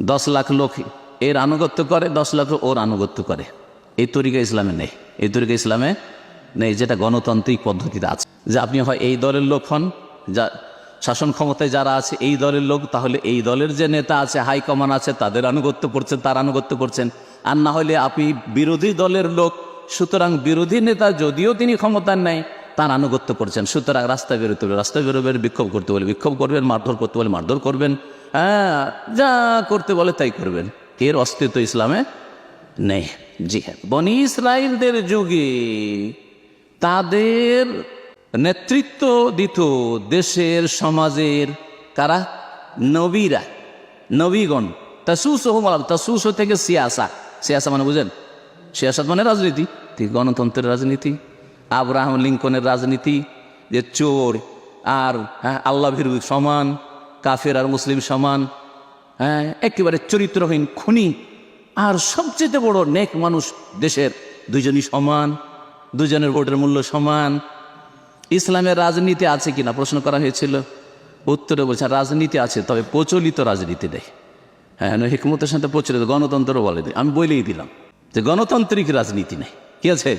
দশ লাখ লোক এর আনুগত্য করে, দশ লাখ ওর আনুগত্য করে। এই তরিকা ইসলামে নেই। এই তরিকা ইসলামে নেই যেটা গণতান্ত্রিক পদ্ধতিতে আছে। যে আপনি হয় এই দলের লোক হন, যা শাসন ক্ষমতায় যারা আছে, এই দলের লোক, তাহলে এই দলের যে নেতা আছে হাইকমান আছে, তাদের আনুগত্য করছেন, তার আনুগত্য করছেন। আর না হলে আপনি বিরোধী দলের লোক, সুতরাং বিরোধী নেতা যদিও তিনি ক্ষমতার নেই, তার আনুগত্য করছেন। সুতরাং রাস্তায় বেরোতে হবে। রাস্তায় বেরোবেন, বিক্ষোভ করতে বলে বিক্ষোভ করবেন, মারধর করতে বলে মারধর করবেন। হ্যাঁ যা করতে বলে তাই করবেন। এর অস্তিত্ব ইসলামে নেই। জি হ্যাঁ বনি ইসরায়েলদের যুগে তাদের নেতৃত্ব দিত দেশের, সমাজের কারা? নবীরা, নবীগণ। তাসুস হোমাল তাসুস থেকে সিয়াসা। সিয়াসা মানে বুঝেন? সিয়াসাত মানে রাজনীতি গণতন্ত্রের রাজনীতি, আব্রাহাম লিঙ্কনের রাজনীতি, যে চোর আর হ্যাঁ আল্লাহ সমান কাফের আর মুসলিম সমান হ্যাঁ একেবারে চরিত্রহীন খুনি, আর সবচেয়ে বড় নেক মানুষ দেশের দুজনই সমান দুজনের ভোটের মূল্য সমান। ইসলামের রাজনীতি আছে কিনা? প্রশ্ন করা হয়েছিল। উত্তরে বলছেন রাজনীতি আছে, তবে প্রচলিত রাজনীতি নেই। হ্যাঁ হিকমতের সাথে প্রচলিত, গণতন্ত্র বলে দিই। আমি বলেই দিলাম যে গণতান্ত্রিক রাজনীতি নেই। কি আছে?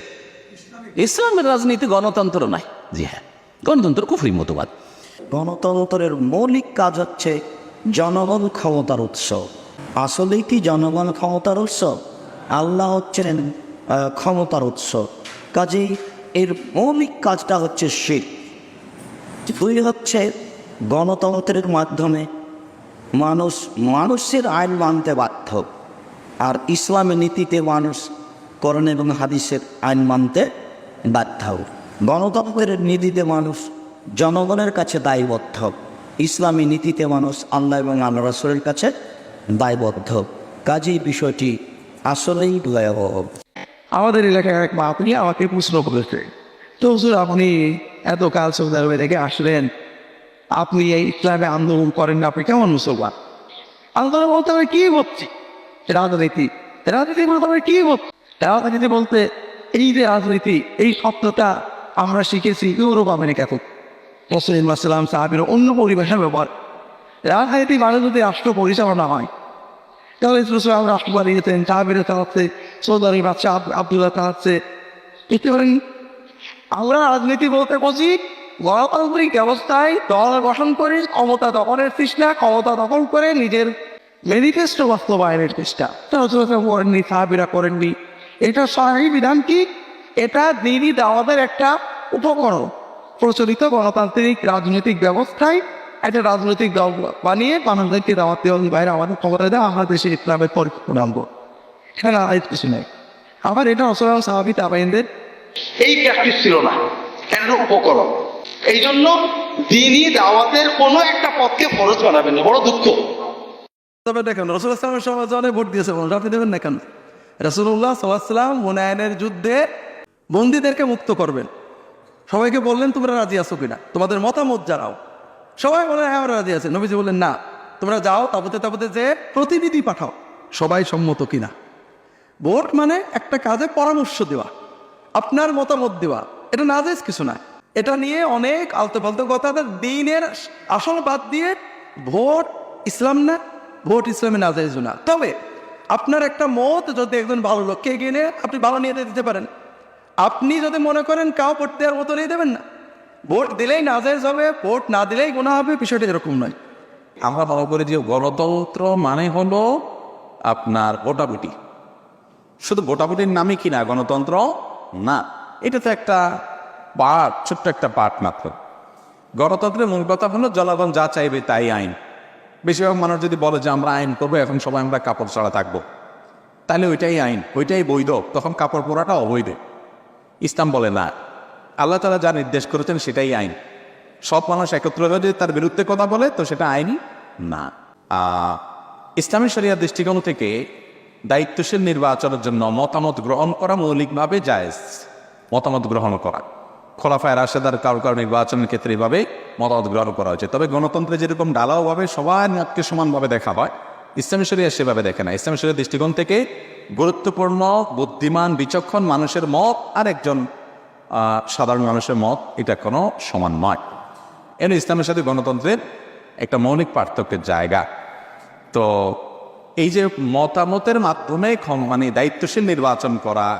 ইসলামের রাজনীতি গণতন্ত্র নাই জি হ্যাঁ গণতন্ত্র কুফরি মতবাদ। গণতন্ত্রের মৌলিক কাজ হচ্ছে জনগণ ক্ষমতার উৎস। আসলেই কি জনগণ ক্ষমতার উৎস? আল্লাহ হচ্ছেন ক্ষমতার উৎস। কাজেই এর মৌলিক কাজটা হচ্ছে শির। দুই হচ্ছে গণতন্ত্রের মাধ্যমে মানুষ মানুষের আইন মানতে বাধ্য। আর ইসলামের নীতিতে মানুষ করণ এবং হাদিসের আইন মানতে বাধ্য। গণতন্ত্রের নীতিতে মানুষ জনগণের কাছে দায়বদ্ধ। ইসলামী নীতিতে মানুষ আল্লাহ এবং আল্লাহ রসুলের কাছে দায়বদ্ধ। কাজেই বিষয়টি আসলেই ভয়াবহ। আমাদের এলাকায় এক মা আপনি আমাকে প্রশ্ন করেছে, তো হুজুর আপনি এত কাল সৌদি আরবে থেকে আসলেন, আপনি এই ইসলামে আন্দোলন করেন না, আপনি কেমন মুসলমান? আন্দোলন বলতে আমি কি বলছি? রাজনীতি। রাজনীতি বলতে আমি কি বলছি? রাজনীতি বলতে এই যে রাজনীতি, এই শব্দটা আমরা শিখেছি ইউরোপ, আমেরিকা থেকে। রসুলিম সাহাবির অন্য পরিভাষা ব্যবহার রাজনীতি মানে যদি রাষ্ট্র পরিচালনা হয়, তাহলে ইসলাম রাষ্ট্র বানিয়েছেন সাহাবিরা চালাচ্ছে সৌদারি বাচ্চা আবদুল্লাহ চালাচ্ছে বুঝতে পারেন, আমরা রাজনীতি বলতে বুঝি, গণতান্ত্রিক ব্যবস্থায় দল গঠন করে, ক্ষমতা দখলের চেষ্টা ক্ষমতা দখল করে নিজের ম্যানিফেস্টো বাস্তবায়নের চেষ্টা। করেননি, সাহাবিরা করেননি। এটা সহায়ী বিধান কি? এটা দিনই দাওয়াতের একটা উপকরণ। প্রচলিত গণতান্ত্রিক রাজনৈতিক ব্যবস্থায় একটা রাজনৈতিক দল বানিয়ে মানুষদেরকে দাওয়াত দেওয়া বাইরে আমাদের ক্ষমতা দেওয়া আমরা দেশে ইসলামের আনব এখানে আর কিছু নেই। আবার এটা অসলাম সাহাবি তাবাইনদের এই প্র্যাকটিস ছিল না। এটা উপকরণ। এই জন্য দিনই দাওয়াতের কোনো একটা পথকে ফরজ বানাবেন না। বড় দুঃখ। তবে দেখেন, রসুল ইসলামের জনে ভোট দিয়েছে মানুষ আপনি দেবেন না কেন? রসুল্লাহ সাল্লাহাম হুনায়নের যুদ্ধে বন্দীদেরকে মুক্ত করবেন। সবাইকে বললেন, তোমরা রাজি আছো কিনা? তোমাদের মতামত জানাও। সবাই বলে হ্যাঁ আমরা রাজি আছে। নবীজি বললেন, না, তোমরা যাও, তাবতে তাবতে যে প্রতিনিধি পাঠাও, সবাই সম্মত কিনা? ভোট মানে একটা কাজে পরামর্শ দেওয়া, আপনার মতামত দেওয়া। এটা নাজেজ কিছু না। এটা নিয়ে অনেক আলতো ফালতো কথা দিনের আসল বাদ দিয়ে ভোট ইসলাম না, ভোট ইসলামে নাজেজ না। তবে আপনার একটা মত যদি একজন ভালো লোককে নিয়ে আপনি ভালো নিয়ে দিতে পারেন। আপনি যদি মনে করেন কাউ ভোট দেওয়ার মতো নিয়ে দেবেন না। ভোট দিলেই নাজেজ হবে, ভোট না দিলেই গোনা হবে, বিষয়টা এরকম নয়। আমরা মনে করি যে গণতন্ত্র মানে হলো আপনার ভোটাভুটি। শুধু ভোটাভুটির নামই কি না, গণতন্ত্র? না। এটা তো একটা পার্ট ছোট্ট একটা পার্ট মাত্র। গণতন্ত্রের মূল কথা হলো, জনগণ যা চাইবে তাই আইন। বেশিরভাগ মানুষ যদি বলে যে আমরা আইন করব, এখন সবাই আমরা কাপড় ছাড়া থাকব। তাহলে ওইটাই আইন, ওইটাই বৈধ। তখন কাপড় পরাটা অবৈধ। ইসলাম বলে না। আল্লাহ তালা যা নির্দেশ করেছেন সেটাই আইন। সব মানুষ একত্র যদি তার বিরুদ্ধে কথা বলে, তো সেটা আইনই না। ইসলামী শরিয়ার দৃষ্টিকোণ থেকে দায়িত্বশীল নির্বাচনের জন্য মতামত গ্রহণ করা মৌলিকভাবে জায়েজ। মতামত গ্রহণ করা। খোলাফায় রাশেদার কারও কারও নির্বাচনের ক্ষেত্রে এভাবে মতামত গ্রহণ করা হয়েছে। তবে গণতন্ত্রে যেরকম ঢালাওভাবে সবার নাককে সমানভাবে দেখা হয়, ইসলামী শরিয়া সেভাবে দেখে না। ইসলামী শরিয়ার দৃষ্টিকোণ থেকে গুরুত্বপূর্ণ, বুদ্ধিমান, বিচক্ষণ মানুষের মত আর একজন সাধারণ মানুষের মত, এটা কোনো সমান নয়। এর ইসলামের সাথে গণতন্ত্রের একটা মৌলিক পার্থক্যের জায়গা। তো এই যে মতামতের মাধ্যমে মানে দায়িত্বশীল নির্বাচন করা,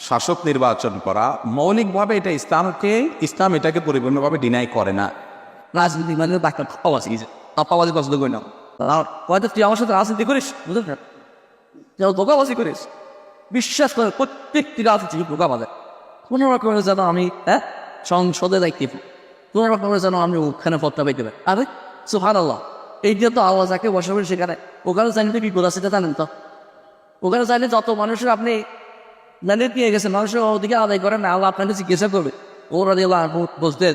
শাসক নির্বাচন করা, মৌলিকভাবে এটা ইসলামকে, ইসলাম এটাকে পরিপূর্ণভাবে ডিনাই করে না। রাজনীতি মানে না। রাজনীতি করিস যেন ধোকাবাজি করিস বিশ্বাস করে প্রত্যেকটি রাজনীতি ধোকাবাজে কোনো রকমের যেন আমি হ্যাঁ সংসদে দায়িত্ব কোনো রকমের যেন আমি ওখানে পদটা পেতে পারি। আরে সুহান আল্লাহ এই দিয়ে তো আল্লাহ যাকে বসে বসে সেখানে, ওখানে চাইলে তো বিপদ আছে জানেন তো? ওখানে চাইলে যত মানুষের আপনি জানিয়ে দিয়ে গেছে মানুষের ওদিকে আদায় করেন, আল্লাহ আপনাকে জিজ্ঞাসা করবে। ওরা দিয়ে বলতে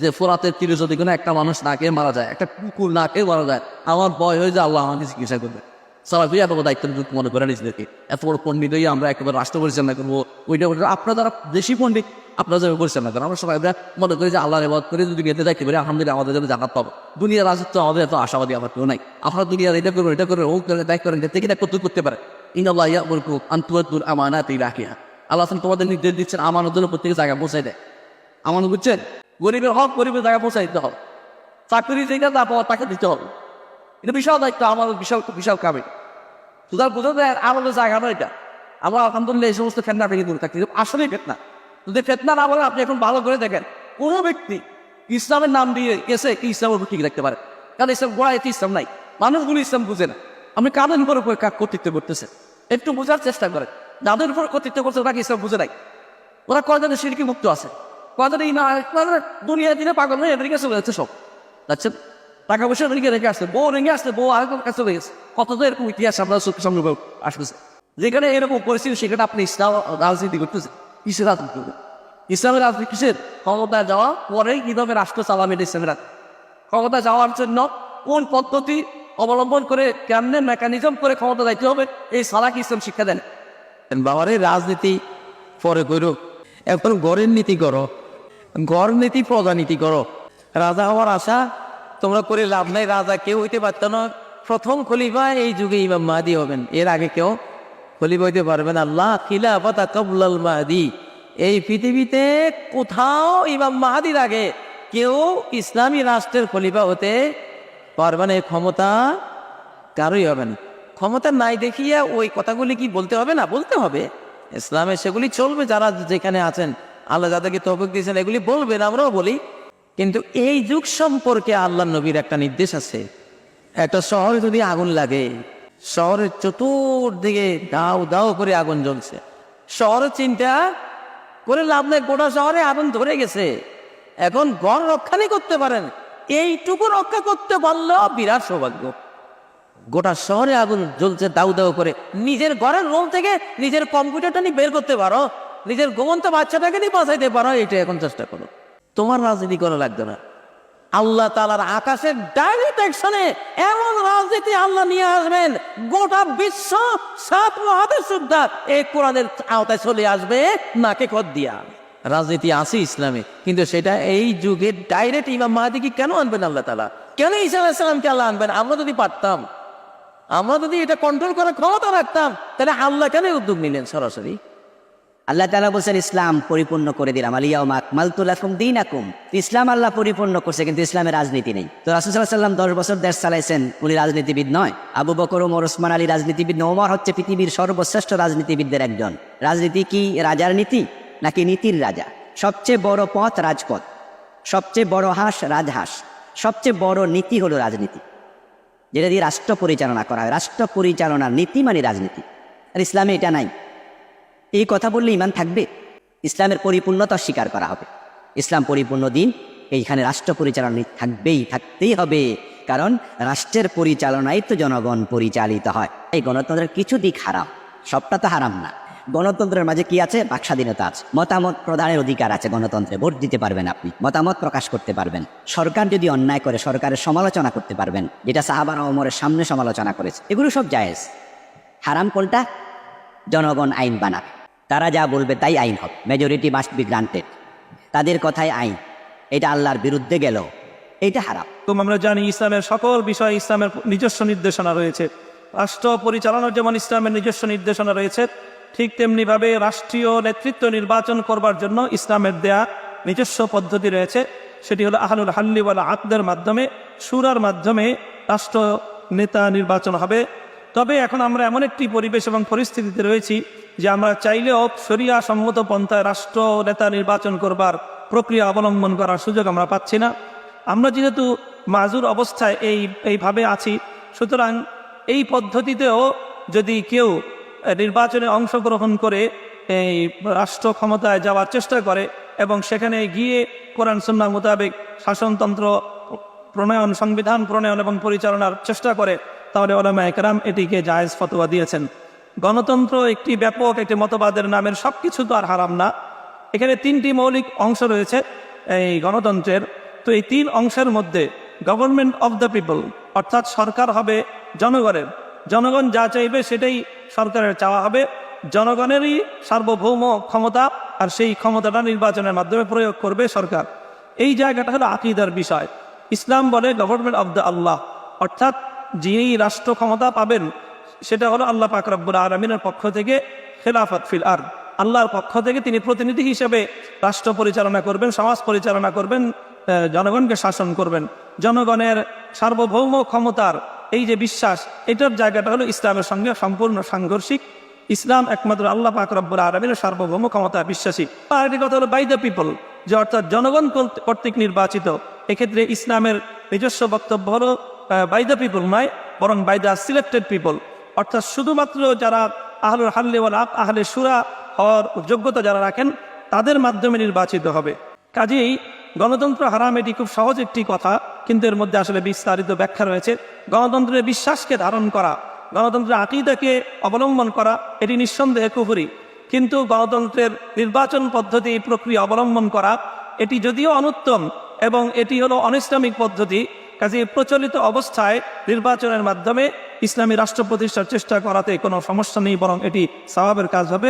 যে ফোরাতের তীরে যদি কোনো একটা মানুষ না খেয়ে মারা যায়, একটা কুকুর না খেয়ে মারা যায়, আমার ভয় হয়ে যায়, আল্লাহ আমাকে জিজ্ঞাসা করবে। সবাই তুই এত দায়িত্ব মনে করে নিজেদেরকে এত বড় পণ্ডিত হয়ে আমরা একেবারে রাষ্ট্র পরিচালনা করব, ওইটা ওইটা আপনার দ্বারা দেশি পণ্ডিত, আপনারা যাবে পরিচালনা করেন, আমরা সবাই মনে করি যে আল্লাহর এবাদ করে যদি গেতে দেখতে পারি, আলহামদুলিল্লাহ আমাদের জন্য জানাত পাবো। দুনিয়ার রাজত্ব আমাদের এত আশাবাদী, আমার কেউ নাই। আপনারা দুনিয়ার এটা করবেন এটা করবেন ও করে দায়িত্ব করেন যাতে কিনা করতে করতে পারে? ইনাল্লাহ ইয়াবুরকু আন্তুয়াতুল আমানাত রাখিয়া আল্লাহ তোমাদের নির্দেশ দিচ্ছেন আমানতের প্রত্যেক জায়গায় পৌঁছাই দেয়। আমানত বুঝছেন? গরিবের হক, গরিবের জায়গায় পৌঁছাই দিতে হবে। চাকরি যেটা না তাকে দিতে হবে। এটা বিশাল দায়িত্ব আমাদের বিশাল বিশাল কামে সুতরাং বোঝা যায় আমাদের জায়গা নয় এটা। আমরা আলহামদুলিল্লাহ এই সমস্ত ফেতনা ভেঙে দূরে থাকি। আসলেই ফেতনা। যদি ফেতনা না বলে আপনি এখন ভালো করে দেখেন, কোনো ব্যক্তি ইসলামের নাম দিয়ে গেছে, কি ইসলামের উপর ঠিক রাখতে পারে। কারণ ইসলাম গোড়া এতে ইসলাম নাই। মানুষগুলো ইসলাম বুঝে না। আপনি কাদের উপর উপর কর্তৃত্ব করতেছে একটু বোঝার চেষ্টা করেন। যাদের উপর কর্তৃত্ব করছে, ওরা কি ইসলাম বুঝে নাই? ওরা কয়জনের সিরকি মুক্ত আছে? কয়জন এই না দুনিয়া দিনে পাগল হয়ে এদিকে চলে যাচ্ছে সব। যাচ্ছেন? টাকা পয়সা রেখে রেখে আসছে বউ রেখে আসছে বউ আরেকজন কাছে চলে গেছে কত তো এরকম ইতিহাস আপনার চোখের সামনে আসতেছে যেখানে এরকম পরিস্থিতি সেখানে আপনি ইসলাম রাজনীতি করতেছেন কিসের রাজনীতি করবেন ইসলামের রাজনীতি কিসের ক্ষমতায় যাওয়া পরে কীভাবে রাষ্ট্র চালাবেন ইসলামের ক্ষমতা যাওয়ার জন্য কোন পদ্ধতি অবলম্বন করে কেমনে মেকানিজম করে ক্ষমতা যাইতে হবে, এই সালাক ইসলাম শিক্ষা দেন? বাবারে রাজনীতি পরে করো এখন গড়ের নীতি করো, গড় নীতি প্রজানীতি করো। রাজা হওয়ার আশা তোমরা করে লাভ নাই, রাজা কেউ হইতে পারত না। প্রথম খলিফা এই যুগে ইমাম মাহাদি হবেন। এর আগে কেউ খলিফা হইতে পারবেন আল্লাহ খিলাফাতা কবলাল মাহাদি। এই পৃথিবীতে কোথাও ইমাম মাহাদির আগে কেউ ইসলামী রাষ্ট্রের খলিফা হতে পারবে না। এই ক্ষমতা কারোই হবে না। ক্ষমতা নাই দেখিয়া ওই কথাগুলি কি বলতে হবে না? বলতে হবে। ইসলামে সেগুলি চলবে, যারা যেখানে আছেন। আল্লাহ যাদেরকে তহবিক দিয়েছেন, এগুলি বলবেন, আমরাও বলি। কিন্তু এই যুগ সম্পর্কে আল্লাহ নবীর একটা নির্দেশ আছে। একটা শহরে যদি আগুন লাগে, শহরের চতুর্দিকে দাও দাও করে আগুন জ্বলছে। শহরের চিন্তা করে লাভ নেই, গোটা শহরে আগুন ধরে গেছে। এখন গড় রক্ষানি করতে পারেন। এইটুকু রক্ষা করতে পারলেও বিরাট সৌভাগ্য। গোটা শহরে আগুন জ্বলছে দাউ দাউ করে। নিজের ঘরের রোল থেকে নিজের কম্পিউটারটা নিয়ে বের করতে পারো। নিজের গোমন্ত বাচ্চাটাকে নিয়ে বাঁচাইতে পারো এটা এখন চেষ্টা করো। তোমার রাজনীতি করা লাগবে না। আল্লাহ তালার আকাশের ডাইরেক্ট অ্যাকশনে এমন রাজনীতি আল্লাহ নিয়ে আসবেন, গোটা বিশ্ব সাত মহাদেশ সুদ্ধা এই কোরআনের আওতায় চলে আসবে, নাকে কদ দিয়া। রাজনীতি আছে ইসলামে, কিন্তু সেটা এই যুগে ডাইরেক্ট ইমাম মাহাদিকে কেন আনবেন আল্লাহ তালা কেন ইসা আলাইসালামকে আল্লাহ আনবেন? আমরা যদি পারতাম, আমরা যদি এটা কন্ট্রোল করার ক্ষমতা রাখতাম, তাহলে আল্লাহ কেন উদ্যোগ নিলেন সরাসরি? আল্লাহ তালা বলছেন, ইসলাম পরিপূর্ণ করে দিলাম। আলিয়া মাকমালতুলাকুম দিন আকুম ইসলাম আল্লাহ পরিপূর্ণ করছে, কিন্তু ইসলামের রাজনীতি নেই। তো রাসুসাল্লাহ সাল্লাম দশ বছর দেশ চালাইছেন, উনি রাজনীতিবিদ নয়। আবু বকর, ওমর, ওসমান আলী রাজনীতিবিদ নয়। ওমর হচ্ছে পৃথিবীর সর্বশ্রেষ্ঠ রাজনীতিবিদদের একজন। রাজনীতি কি রাজার নীতি, নাকি নীতির রাজা? সবচেয়ে বড় পথ রাজপথ, সবচেয়ে বড় হাঁস রাজহাঁস, সবচেয়ে বড় নীতি হলো রাজনীতি। যেটা দিয়ে রাষ্ট্র পরিচালনা করা হয়। রাষ্ট্র পরিচালনার নীতি মানে রাজনীতি। আর ইসলামে এটা নাই। এই কথা বললে ইমান থাকবে? ইসলামের পরিপূর্ণতা স্বীকার করা হবে। ইসলাম পরিপূর্ণ দিন, এইখানে রাষ্ট্র পরিচালনা থাকবেই, থাকতেই হবে। কারণ রাষ্ট্রের পরিচালনায় তো জনগণ পরিচালিত হয়। এই গণতন্ত্রের কিছু দিক হারাম, সবটা তো হারাম না। গণতন্ত্রের মাঝে কি আছে? বাক স্বাধীনতা আছে। মতামত প্রদানের অধিকার আছে গণতন্ত্রে, ভোট দিতে পারবেন আপনি, মতামত প্রকাশ করতে পারবেন। সরকার যদি অন্যায় করে, সরকারের সমালোচনা করতে পারবেন, যেটা সাহাবারা ওমরের সামনে সমালোচনা করেছে। এগুলো সব জায়েজ। হারাম কোনটা? জনগণ আইন বানাবে। তারা যা বলবে তাই আইন হবে। মেজরিটি মাস্ট বি গ্রান্টেড তাদের কথাই আইন। এটা আল্লাহর বিরুদ্ধে গেল। এটা হারাম। তো আমরা জানি ইসলামের সকল বিষয়ে ইসলামের নিজস্ব নির্দেশনা রয়েছে। রাষ্ট্র পরিচালনার যেমন ইসলামের নিজস্ব নির্দেশনা রয়েছে, ঠিক তেমনিভাবে রাষ্ট্রীয় নেতৃত্ব নির্বাচন করবার জন্য ইসলামের দেয়া নিজস্ব পদ্ধতি রয়েছে। সেটি হলো আহলুল হাল্লিওয়ালা আকদের মাধ্যমে, সুরার মাধ্যমে রাষ্ট্র নেতা নির্বাচন হবে। তবে এখন আমরা এমন একটি পরিবেশ এবং পরিস্থিতিতে রয়েছি যে আমরা চাইলেও শরিয়া সম্মত পন্থায় রাষ্ট্র নেতা নির্বাচন করবার প্রক্রিয়া অবলম্বন করার সুযোগ আমরা পাচ্ছি না। আমরা যেহেতু মাজুর অবস্থায় এই, এইভাবে আছি, সুতরাং এই পদ্ধতিতেও যদি কেউ নির্বাচনে অংশগ্রহণ করে, এই রাষ্ট্র ক্ষমতায় যাওয়ার চেষ্টা করে এবং সেখানে গিয়ে কোরআন সুন্না মোতাবেক শাসনতন্ত্র প্রণয়ন, সংবিধান প্রণয়ন এবং পরিচালনার চেষ্টা করে তাহলে ওলামা একরাম এটিকে জায়েজ ফতোয়া দিয়েছেন। গণতন্ত্র একটি ব্যাপক, একটি মতবাদের নামের সব কিছু তো আর হারাম না। এখানে তিনটি মৌলিক অংশ রয়েছে এই গণতন্ত্রের। তো এই তিন অংশের মধ্যে গভর্নমেন্ট অফ দ্য পিপল অর্থাৎ সরকার হবে জনগণের। জনগণ যা চাইবে সেটাই সরকারের চাওয়া হবে। জনগণেরই সার্বভৌম ক্ষমতা আর সেই ক্ষমতাটা নির্বাচনের মাধ্যমে প্রয়োগ করবে সরকার। এই জায়গাটা হলো আকিদার বিষয়। ইসলাম বলে গভর্নমেন্ট অফ দ্য আল্লাহ অর্থাৎ যিনি রাষ্ট্র ক্ষমতা পাবেন, সেটা হলো আল্লাহ পাক রব্বুল আলমিনের পক্ষ থেকে খেলাফত ফিল আর আল্লাহর পক্ষ থেকে তিনি প্রতিনিধি হিসেবে রাষ্ট্র পরিচালনা করবেন, সমাজ পরিচালনা করবেন জনগণকে শাসন করবেন। জনগণের সার্বভৌম ক্ষমতার এই যে বিশ্বাস, এটার জায়গাটা হলো ইসলামের সঙ্গে সম্পূর্ণ সাংঘর্ষিক। ইসলাম একমাত্র আল্লাহ পাক রব্বুল আলমীর সার্বভৌম ক্ষমতা বিশ্বাসী। আর একটি কথা হলো বাই দ্য পিপল যে অর্থাৎ জনগণ কর্তৃক- কর্তৃক নির্বাচিত। এক্ষেত্রে ইসলামের নিজস্ব বক্তব্য হলো বাই দ্য পিপল নয়, বরং বাই দ্য সিলেক্টেড পিপল অর্থাৎ শুধুমাত্র যারা আহলুল হাল্লে ওয়াল আক, আহলে সুরা হওয়ার যোগ্যতা যারা রাখেন, তাদের মাধ্যমে নির্বাচিত হবে। কাজেই গণতন্ত্র হারাম, এটি খুব সহজ একটি কথা, কিন্তু এর মধ্যে আসলে বিস্তারিত ব্যাখ্যা রয়েছে। গণতন্ত্রের বিশ্বাসকে ধারণ করা, গণতন্ত্রের আকিদাকে অবলম্বন করা, এটি নিঃসন্দেহে কুহুরি কিন্তু গণতন্ত্রের নির্বাচন পদ্ধতি, প্রক্রিয়া অবলম্বন করা, এটি যদিও অনুত্তম, এবং এটি হলো অনিসলামিক পদ্ধতি কাজে প্রচলিত অবস্থায় নির্বাচনের মাধ্যমে ইসলামী রাষ্ট্র প্রতিষ্ঠার চেষ্টা করাতে কোনো সমস্যা নেই, বরং এটি স্বভাবের কাজ হবে।